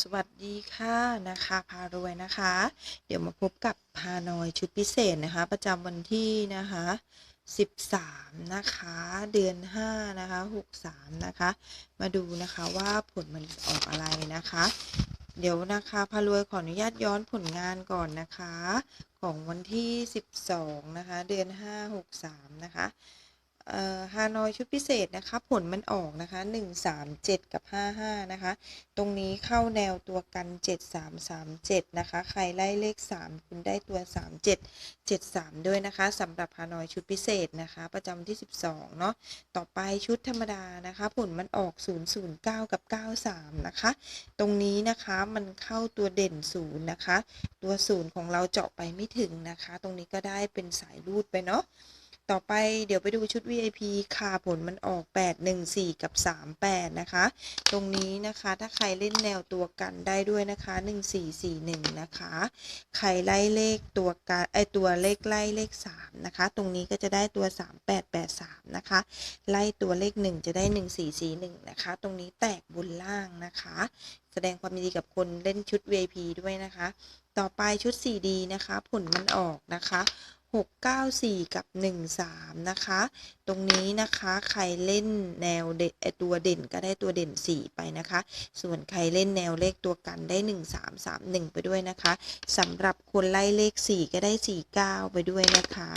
สวัสดีค่ะนะคะพารวยนะคะ เดี๋ยวมาพบกับพานอยชุดพิเศษนะคะ ประจำวันที่นะคะ 13 นะคะ เดือน 5 นะคะ 63 นะคะ มาดูนะคะว่าผลมันออกอะไรนะคะ เดี๋ยวนะคะพารวยขออนุญาตย้อนผลงานก่อนนะคะ ของวันที่ 12 นะคะ เดือน 5 63 นะคะ ฮานอยชุดพิเศษนะคะ ผลมันออกนะคะ 137 กับ 55 นะคะ ตรงนี้เข้าแนวตัวกัน 7337 นะคะ ใครไล่เลข 3 คุณได้ตัว 37 73 ด้วยนะคะสำหรับฮานอยชุดพิเศษนะคะ ประจำที่ 12 เนาะต่อไปชุดธรรมดานะคะ ผลมันออก 009 กับ 93 นะคะ ตรงนี้นะคะมันเข้าตัวเด่น 0 นะคะ ตัว 0 ของเราเจาะไปไม่ถึงนะคะ ตรงนี้ก็ได้เป็นสายรูดไปเนาะ ต่อไปเดี๋ยวไปดูชุด VIP ค่ะผลมันออก 814 กับ 38 นะคะ ตรงนี้นะคะถ้าใครเล่นแนวตัวกันได้ด้วยนะคะ 1441 นะคะ ใครไล่เลขตัวกันไอตัวเลขไล่เลข 3 นะคะ ตรงนี้ก็จะได้ตัว 3883 นะคะ ไล่ตัวเลข 1 จะได้ 1441 นะคะ ตรงนี้แตกบนล่างนะคะ แสดงความยินดีกับคนเล่นชุด VIP ด้วยนะคะ ต่อไปชุด 4D นะคะ ผลมันออกนะคะ 694 กับ 13 นะคะ ตรงนี้นะคะใครเล่นแนวเดนตัวเด่นก็ได้ตัวเด่น 4 ไปนะคะ ส่วนใครเล่นแนวเลขตัวกันได้ 1331 ไปด้วยนะคะสำหรับคนไล่เลข 4 ก็ได้ 49 ไปด้วยนะคะ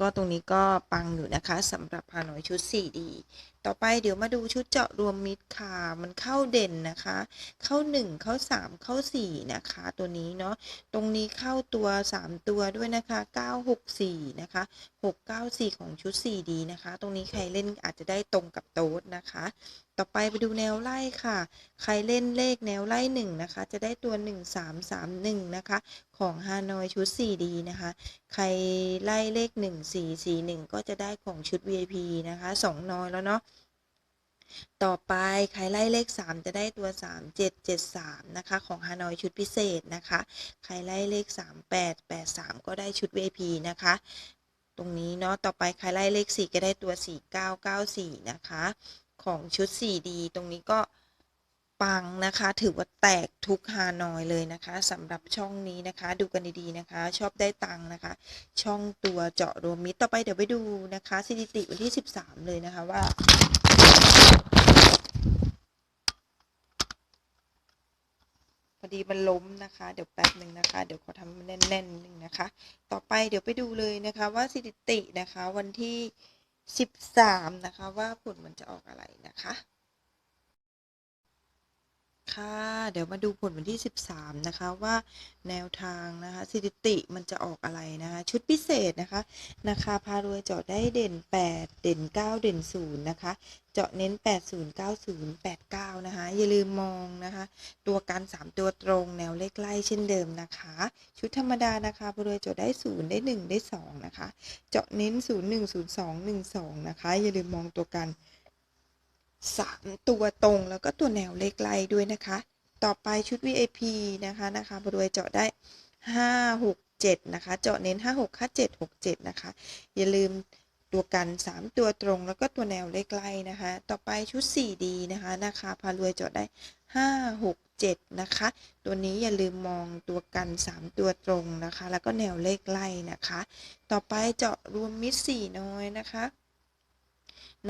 ก็ตรงนี้ก็ปังอยู่นะคะสำหรับฮานอยชุด 4D ต่อไปเดี๋ยวมาดูชุดเจาะรวมมิตรค่ะมันเข้าเด่นนะคะ เข้า 1 เข้า 3 เข้า 4 นะคะ ตัวนี้เนาะตรงนี้เข้าตัว 3 ตัวด้วยนะคะ 964 นะคะ 694 ของชุด 4D นะคะ ตรงนี้ใครเล่นอาจจะได้ตรงกับโต๊ดนะคะ ต่อไปไปดูแนวไล่ค่ะ ใครเล่นเลขแนวไล่ 1 นะคะ จะได้ตัว 1331 นะคะ ของฮานอยชุด 4D นะคะ ใครไล่เลข 1441 ก็จะได้ของชุด VIP นะคะ 2น้อยแล้วเนาะ ต่อไปใครไล่เลข 3 จะได้ตัว 3773 นะคะ ของฮานอยชุดพิเศษนะคะ ใครไล่เลข 3883 ก็ได้ชุด VIP นะคะ ตรงนี้เนาะต่อไปใครไล่เลข 4 ก็ได้ตัว 4994 นะคะ ของชุด 4D ตรงนี้ก็ปังนะคะถือว่าแตกทุกฮานอยเลยนะคะสำหรับช่องนี้นะคะ ดูกันดีๆนะคะ ชอบได้ตังค์นะคะ ช่องตัวเจาะรวมมิตรต่อไปเดี๋ยวไปดูนะคะสถิติวันที่ 13 เลยนะคะว่า พอ ดีมันล้มนะคะ เดี๋ยวแป๊บหนึ่งนะคะ เดี๋ยวขอทำมันแน่นๆหนึ่งนะคะ ต่อไปเดี๋ยวไปดูเลยนะคะว่าสถิตินะคะวันที่ 13 นะคะ ว่าผลมันจะออกอะไรนะคะ ค่ะ เดี๋ยวมาดูผลวันที่ 13 นะคะว่าแนวทางนะคะสถิติมันจะออกอะไรนะคะ ชุดพิเศษนะคะนะคะพารวยเจาะได้เด่น 8 เด่น 9 เด่น 0 นะคะ เจาะเน้น 80 90 89 นะคะ อย่าลืมมองนะคะ ตัวกัน3ตัวตรงแนวเลขไล่เช่นเดิมนะคะ ชุดธรรมดานะคะพารวยเจาะได้ 0 ได้ 1 ได้ 2 นะคะ เจาะเน้น 0 1 0 2 1 2 นะคะ อย่าลืมมองตัวกันสามตัวตรงแล้วก็ตัวแนวเลขไล่ด้วยนะคะ ต่อไปชุด VIP นะคะนะคะบริเวณเจาะได้ห้าหกเจ็ดนะคะ เจาะเน้นห้าหกห้าเจ็ดหกเจ็ดนะคะ อย่าลืมตัวกันสามตัวตรงแล้วก็ตัวแนวเลขไล่นะคะ ต่อไปชุด 4D นะคะนะคะพารวยเจาะได้ห้าหกเจ็ดนะคะ ตัวนี้อย่าลืมมองตัวกันสามตัวตรงนะคะ แล้วก็แนวเลขไล่นะคะ ต่อไปเจาะรวมมิตรสี่น้อยนะคะ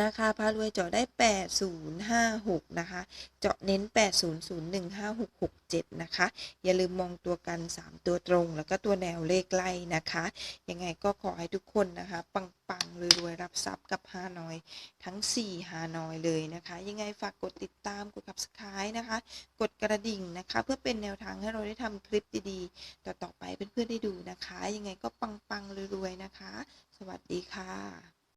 นะคะพารวยเจาะได้ 8056 นะคะ เจาะเน้น 80015667 นะคะ อย่าลืมมองตัวกัน 3 ตัวตรง แล้วก็ตัวแนวเลขไล่นะคะ ยังไงก็ขอให้ทุกคนนะคะ ปังๆรวยๆรับทรัพย์กับฮานอย ทั้ง 4ฮานอยเลยนะคะ ยังไงฝากกดติดตามกด subscribe นะคะ กดกระดิ่งนะคะ เพื่อเป็นแนวทางให้เราได้ทำคลิปดีๆ ต่อๆไปเพื่อนๆได้ดูนะคะ ยังไงก็ปังๆรวยๆนะคะ สวัสดีค่ะ